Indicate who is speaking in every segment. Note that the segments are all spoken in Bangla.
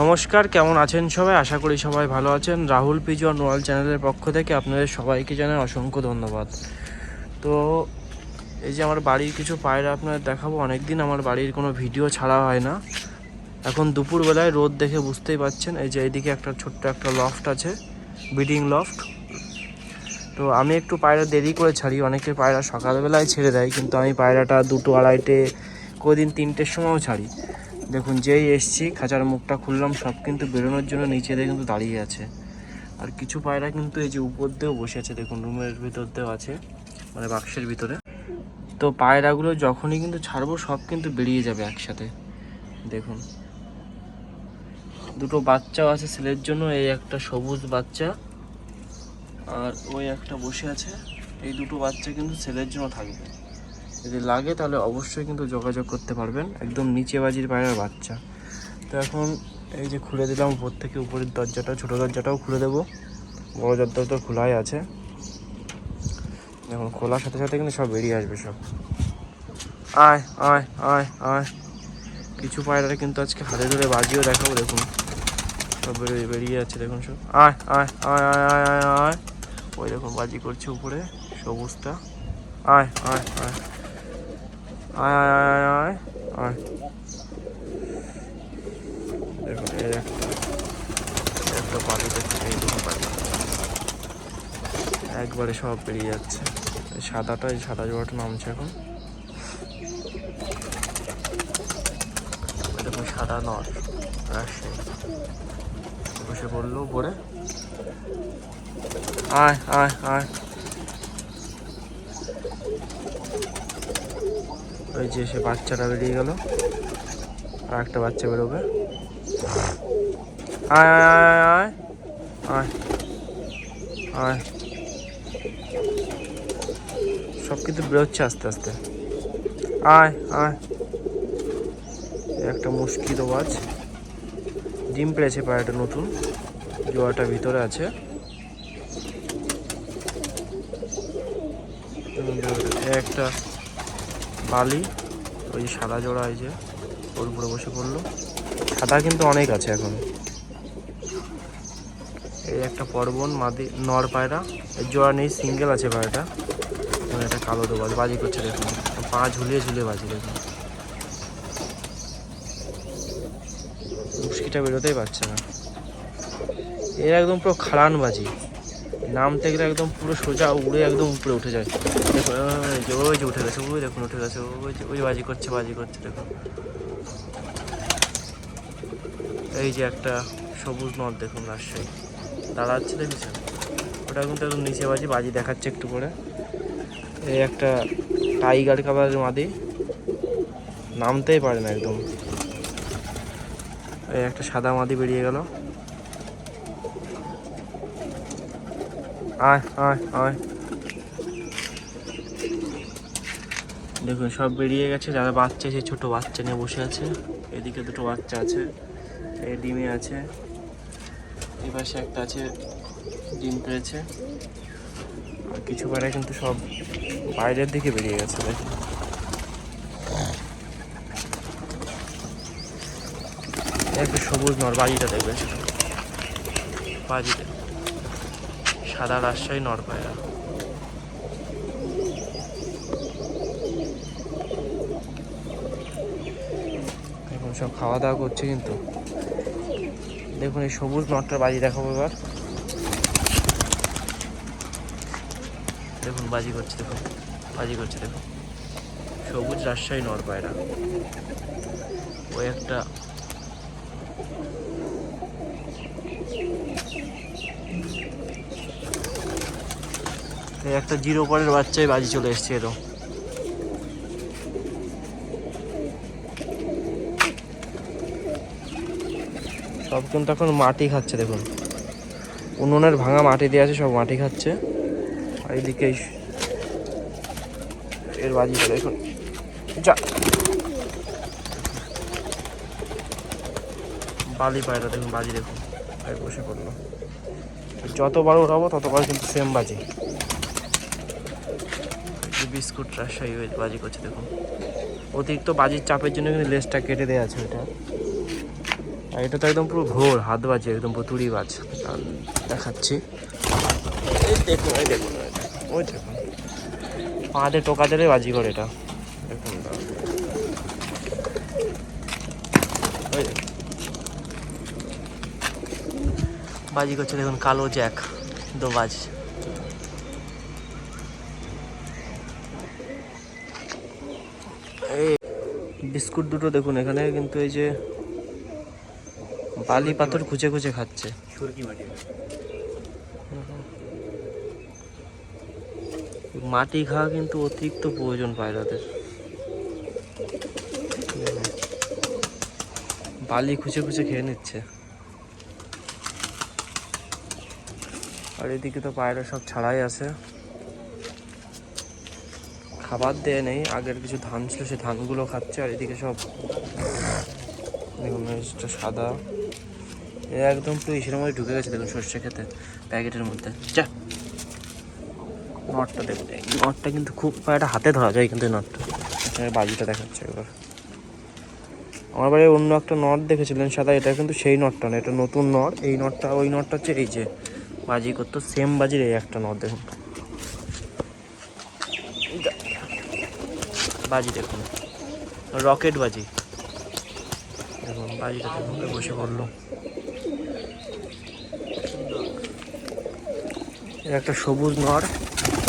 Speaker 1: নমস্কার, কেমন আছেন সবাই? আশা করি সবাই ভালো আছেন। রাহুল পিজন রয়্যাল চ্যানেলের পক্ষ থেকে আপনাদের সবাইকে জানাই অসংখ্য ধন্যবাদ। তো এই যে আমার বাড়ির কিছু পায়রা আপনাদের দেখাবো অনেক দিন আমার বাড়ির কোনো ভিডিও ছাড়া হয় না। এখন দুপুরবেলায় রোদ দেখে বুঝতেই পাচ্ছেন, এই যে এইদিকে একটা ছোট্ট একটা লফট আছে ব্রিডিং লফট তো আমি একটু পায়রা দেরি করে ছাড়ি, অনেকে পায়রা সকালবেলায় ছেড়ে দেয়, কিন্তু আমি পায়রাটা দুটো আড়াইটে, কদিন তিনটের সময়ও ছাড়ি। দেখুন, যেই এসছি, খাঁচার মুখটা খুললাম, সব কিন্তু বেরোনোর জন্য নিচে দিয়ে কিন্তু দাঁড়িয়ে আছে। আর কিছু পায়রা কিন্তু এই যে উপর দিয়েও বসে আছে, দেখুন, রুমের ভিতর দিয়েও আছে মানে বাক্সের ভিতরে। তো পায়রাগুলো যখনই কিন্তু ছাড়বো, সব কিন্তু বেরিয়ে যাবে একসাথে। দেখুন, দুটো বাচ্চাও আছে ছেলের জন্য, এই একটা সবুজ বাচ্চা আর ওই একটা বসে আছে। এই দুটো বাচ্চা কিন্তু ছেলের জন্য থাকবে। যদি লাগে তাহলে অবশ্যই কিন্তু যোগাযোগ করতে পারবেন। একদম নিচে বাজির পায়রার বাচ্চা। তো এখন এই যে খুলে দিলাম, উপর থেকে উপরের দরজাটা, ছোটো দরজাটাও খুলে দেবো। বড় দরজা তো খোলাই আছে। এখন খোলার সাথে সাথে কিন্তু সব বেরিয়ে আসবে সব। আয় আয় আয় আয়। কিছু পায়রাটা কিন্তু আজকে হাতে ধরে বাজিও দেখাবো, দেখুন। সব বেরিয়ে বেরিয়ে যাচ্ছে, দেখুন সব। আয় আয় আয় আয় আয় আয় আয়। ওই দেখুন, বাজি করছে উপরে, সবুজটা। আয় আয় আয়। আয় আয় আয় আয় আয় দেখুন একটা পাখি একবারে সব বেরিয়ে যাচ্ছে। সাদাটা, এই সাদা জোড়াটা নামছে এখন। দেখুন সাদা রাজশাহী বসে পড়ল উপরে। আয় আয় আয়। ওই যে সে বাচ্চাটা বেরিয়ে গেল। আর একটা বাচ্চা বেরোবে। আয় আয় আয় আয় আয় সব কিন্তু বেরোচ্ছে আস্তে আস্তে। আয় আয়। একটা মুশকিল আওয়াজ ডিম পেড়েছে পায়রাটা নতুন। জোয়াটা ভিতরে আছে। একটা বালি, ওই যে সাদা জোড়া, এই যে ওর উপরে বসে পড়ল। সাদা কিন্তু অনেক আছে এখন। এই একটা পর্বন মাদি, নর পায়রা। এই জোড়া নেই সিঙ্গেল আছে পায়রাটা। একটা কালো দোবাজ বাজি করছে দেখুন। পা ঝুলিয়ে ঝুলিয়ে বাজি, দেখুন। মুশকিটা বেরোতেই পারছে না। এর একদম পুরো খাড়ান বাজি। নামতে গেলে একদম পুরো সোজা উড়ে একদম উপরে উঠে যায়। যে, ওই যে উঠে গেছে, ওই দেখুন উঠে গেছে, ওই যে, ওই বাজি করছে বাজি করছে দেখুন এই যে একটা সবুজ নদ দেখুন রাজশাহী। দাঁড়াচ্ছে দেখেছেন ওটা কিন্তু একদম নিচে বাজি বাজি দেখাচ্ছে একটু করে এই একটা টাইগার কালারের মাদি। নামতেই পারে না একদম। এই একটা সাদা মাদি বেরিয়ে গেল। আয় আয় আয়। দেখুন, সব বেরিয়ে গেছে। যারা বাচ্চা আছে ছোট বাচ্চা নিয়ে বসে আছে। এদিকে দুটো বাচ্চা আছে, এই ডিমে আছে। এই পাশে একটা আছে, ডিম পেয়েছে। আর কিছু পায়রা কিন্তু সব বাইরের দিকে বেরিয়ে গেছে দেখুন একটা সবুজ নর, বাজিটা দেখবেন। বাজিটা। সাদা রাজশাহী নর পায়রা এখন সব খাওয়া দাওয়া করছে কিন্তু। দেখুন, এই সবুজ নটটার বাজি দেখাবো এবার। দেখুন, বাজি করছে, দেখুন, বাজি করছে, দেখুন। সবুজ রাজশাহী নর পায়রা ওই একটা একটা জিরো পরের বাচ্চায় বাজি চলে এসছে এরকম সব কিন্তু এখন মাটি খাচ্ছে, দেখুন। উনুনের ভাঙা মাটি দিয়ে আছে, সব মাটি খাচ্ছে। আর এইদিকে এই এর বাজিটা দেখুন। যা। বালি পায়রা, দেখুন, বাজি, দেখুন। বসে পড়ল। যতবার উঠাবো, ততবার কিন্তু সেম বাজি। বিস্কুট রাজশাহী বাজি করছে দেখুন। অতিরিক্ত বাজির চাপের জন্য কিন্তু লেজটা কেটে দেওয়া আছে ওটা আর এটা তো একদম পুরো ঘোর হাত বাজে একদম পুতুড়ি বাজ। দেখাচ্ছি। এই দেখুন এই দেখুন ওই দেখুন, পাঁচে টোকা দিলে বাজি করে এটা। দেখুন ওই বাজি করছে দেখুন কালো জ্যাক দো বিস্কুট দুটো দেখুন এখানে কিন্তু এই যে বালি পাথর খুঁজে খুঁজে খাচ্ছে।
Speaker 2: মাটি
Speaker 1: খাওয়া কিন্তু অতিরিক্ত প্রয়োজন পায়রাদের। বালি খুঁজে খুঁজে খেয়ে নিচ্ছে। আর এদিকে তো পায়রা সব ছাড়াই আছে। খাবার দেয় নেই। আগের কিছু ধান ছিল সে ধানগুলো খাচ্ছে আর এদিকে সব দেখুন এটা সাদা। একদম পুরো ইসের মধ্যে ঢুকে গেছে দেখুন সর্ষে খেতে, প্যাকেটের মধ্যে। যা নটটা দেখুন নটটা কিন্তু খুব একটা হাতে ধরা যায় কিন্তু নটটা। বাজিটা দেখাচ্ছে এবার আমার বাড়ি অন্য একটা নট দেখেছিলেন সাদা, এটা কিন্তু সেই নটটা না, এটা নতুন নট। এই নটটা, ওই নটটা হচ্ছে এই যে বাজি করতো, সেম বাজির এই একটা নট দেখুন। বাজি দেখুন। রকেট বাজি। দেখুন, বাজিটা দেখুন বসে পড়ল। একটা সবুজ নর।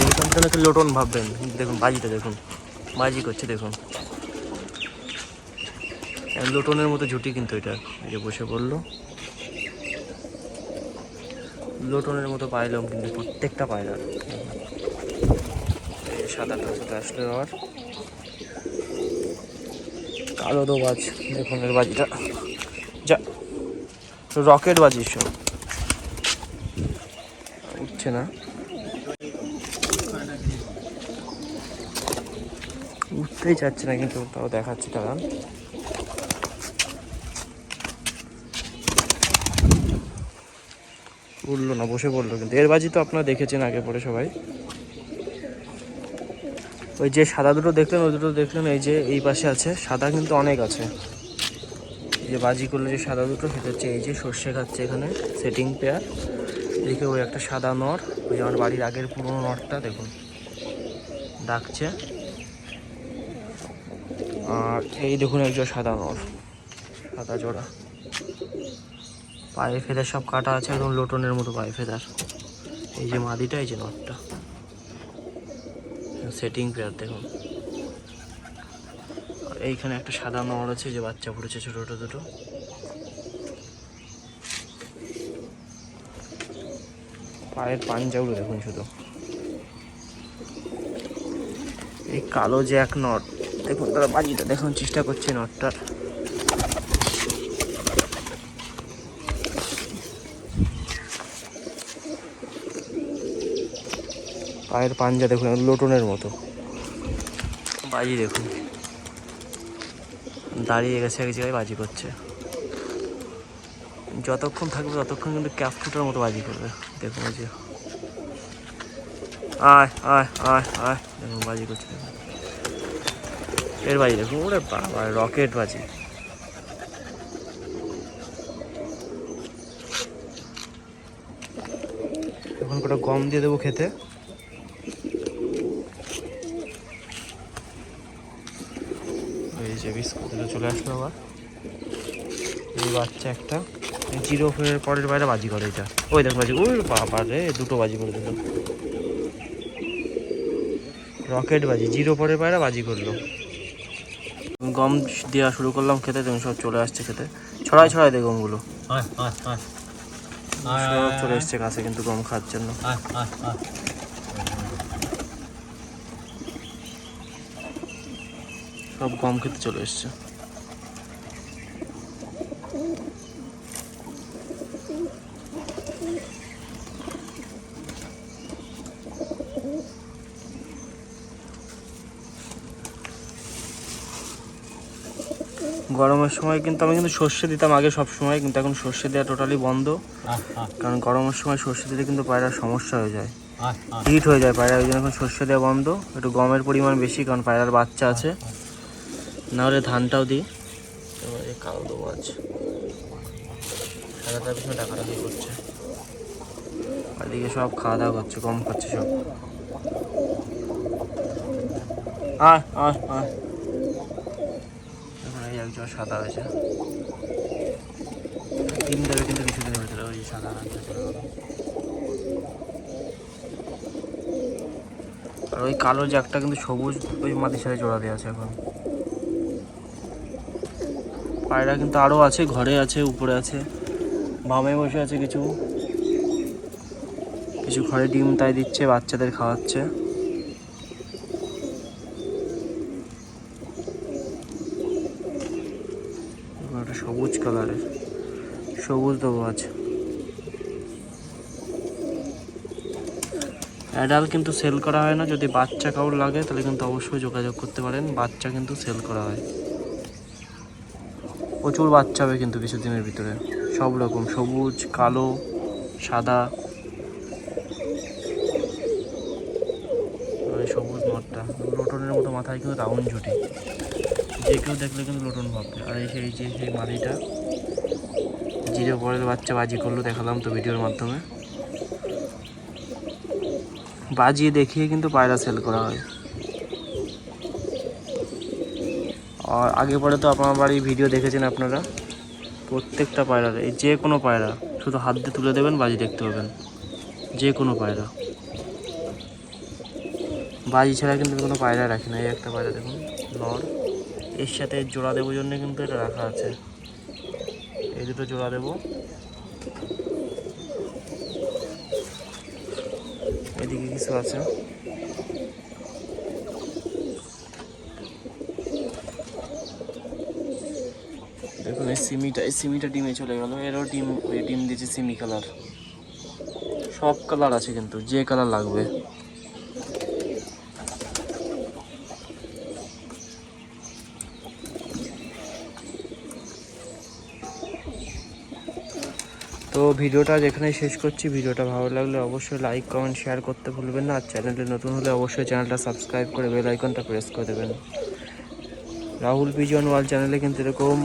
Speaker 1: এইখান থেকে লোটন ভাববেন। দেখুন, বাজিটা দেখুন। বাজি করছে, দেখুন। লোটনের মতো ঝুটি কিন্তু এটা। এই যে বসে পড়ল। লোটনের মতো পাইলাম কিন্তু প্রত্যেকটা পাইলাম। সাদাটার সাথে আসলে আবার দো বাজ দেখুন এর বাজিটা। যা, রকেট বাজি সব উঠছে না। উঠতেই চাচ্ছে না কিন্তু, তাও দেখাচ্ছি তারা। উঠল না, বসে পড়ল কিন্তু। এর বাজি তো আপনারা দেখেছেন আগে পরে সবাই। ওই যে সাদা দুটো দেখলেন, ওই দুটো দেখলেন, এই যে এই পাশে আছে, সাদা কিন্তু অনেক আছে। এই যে বাজি করলে যে সাদা দুটো, সেটা হচ্ছে এই যে সর্ষে খাচ্ছে এখানে সেটিং পেয়ার এদিকে ওই একটা সাদা নর, ওই যে আমার বাড়ির আগের পুরোনো নরটা, দেখুন। ডাকছে। আর এই দেখুন একজন সাদা নর, সাদা জোড়া। পায়ে ফেদার সব কাটা আছে, একদম লোটনের মতো পায়ে ফেদার। এই যে মাদিটা, এই যে নটটা সেটিং পেয়ার দেখুন এইখানে একটা সাদা নড় আছে, যে বাচ্চা পড়েছে ছোটো ছোটো দুটো পায়ের পাঞ্জাগুলো দেখুন শুধু। এই কালো যে এক নট, দেখুন, তারা বাজিটা দেখুন চেষ্টা করছে নটটার। পায়ের পাঞ্জা দেখুন লোটনের মতো। বাজি দেখুন। দাঁড়িয়ে গেছে এক জায়গায়, বাজি করছে। যতক্ষণ থাকবে, ততক্ষণ কিন্তু ক্যাপ ফুটার মতো বাজি করবে। দেখুন যে। আয় আয় আয় আয়। দেখুন, বাজি করছে, দেখুন। এর বাজি দেখুন, ওরে বাবা, রকেট বাজি। এখন কটা গম দিয়ে দেবো খেতে এই যে চলে আসলো আবার। এই বাচ্চা একটা। জিরো ফের পরের বাইরে বাজি করে এটা। ওই দেখ বাজি ওই বাবা রে দুটো বাজি করে দিল। রকেট বাজি জিরো পরের বাইরে বাজি করল। গম দেওয়া শুরু করলাম খেতে তুমি সব চলে আসছে খেতে। ছড়াই ছড়াই দে গমগুলো। চলে এসছে কাছে কিন্তু গম খাওয়ার জন্য
Speaker 2: আয় আয় আয়
Speaker 1: সব গম খেতে চলে এসছে। গরমের সময় কিন্তু আমি কিন্তু সর্ষে দিতাম আগে সব সময় কিন্তু এখন সর্ষে দেওয়া টোটালি বন্ধ। কারণ গরমের সময় সর্ষে দিলে কিন্তু পায়রার সমস্যা হয়ে যায়। হিট হয়ে যায় পায়রা ওই জন্য এখন সর্ষে দেওয়া বন্ধ। একটু গমের পরিমাণ বেশি কারণ পায়রার বাচ্চা আছে। নাহলে ধানটাও দিই। এবার কালো পিছনে ডাকাডাকি করছে। এদিকে সব খাওয়া দাওয়া করছে কম খাচ্ছে সব। এই একজন সাদা হয়েছে। কিন্তু ওই সাদা আর ওই কালো জ্যাকটা কিন্তু সবুজ ওই মাটির সাথে জোড়া দেওয়া আছে এখন। পায়রা কিন্তু আরও আছে, ঘরে আছে, উপরে আছে, বামে বসে আছে কিছু। কিছু ঘরে ডিম তাই দিচ্ছে, বাচ্চাদের খাওয়াচ্ছে। সবুজ কালারের সবুজ দেবো আছে অ্যাডাল কিন্তু সেল করা হয় না, যদি বাচ্চা কাউর লাগে তাহলে কিন্তু অবশ্যই যোগাযোগ করতে পারেন, বাচ্চা কিন্তু সেল করা হয়। প্রচুর বাচ্চা হবে কিন্তু কিছুদিনের ভিতরে। সব রকম, সবুজ, কালো, সাদা। সবুজ নটটা লোটনের মতো মাথায় কিন্তু রাউন্ড ঝুটি যে কেউ দেখলে কিন্তু লোটন ভাববে। আর এই সেই যে সেই মাদিটা জিরো পরের বাচ্চা বাজি করল দেখালাম তো ভিডিওর মাধ্যমে। বাজিয়ে দেখিয়ে কিন্তু পায়রা সেল করা হয়। আর আগে পরে তো আপনার বাড়ির ভিডিও দেখেছেন আপনারা। প্রত্যেকটা পায়রার এই যে কোনো পায়রা, শুধু হাত দিয়ে তুলে দেবেন, বাজি দেখতে পাবেন। যে কোনো পায়রা। বাজি ছাড়া কিন্তু কোনো পায়রা রাখি না, এই একটা পায়রা দেখুন, নর। এর সাথে জোড়া দেবো জন্য কিন্তু এটা রাখা আছে। এই দুটো জোড়া দেবো। এদিকে কিছু আছে দেখুন এই সিমিটা, এই সিমিটা ডিমে চলে গেল। এরও ডিম ডিম দিয়েছে সিমি কালার সব কালার আছে কিন্তু, যে কালার লাগবে। তো ভিডিওটা যেখানে শেষ করছি। ভিডিওটা ভালো লাগলে অবশ্যই লাইক কমেন্ট শেয়ার করতে ভুলবেন না। আর চ্যানেলে নতুন হলে অবশ্যই চ্যানেলটা সাবস্ক্রাইব করে বেল আইকনটা প্রেস করে দেবেন। রাহুল পিজন ওয়াল চ্যানেলে কিন্তু এরকম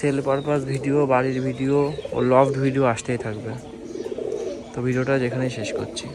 Speaker 1: সেল পারপাস ভিডিও, বাড়ির ভিডিও ও লভড ভিডিও আসতেই থাকবে। তো ভিডিওটা যেখানেই শেষ করছি।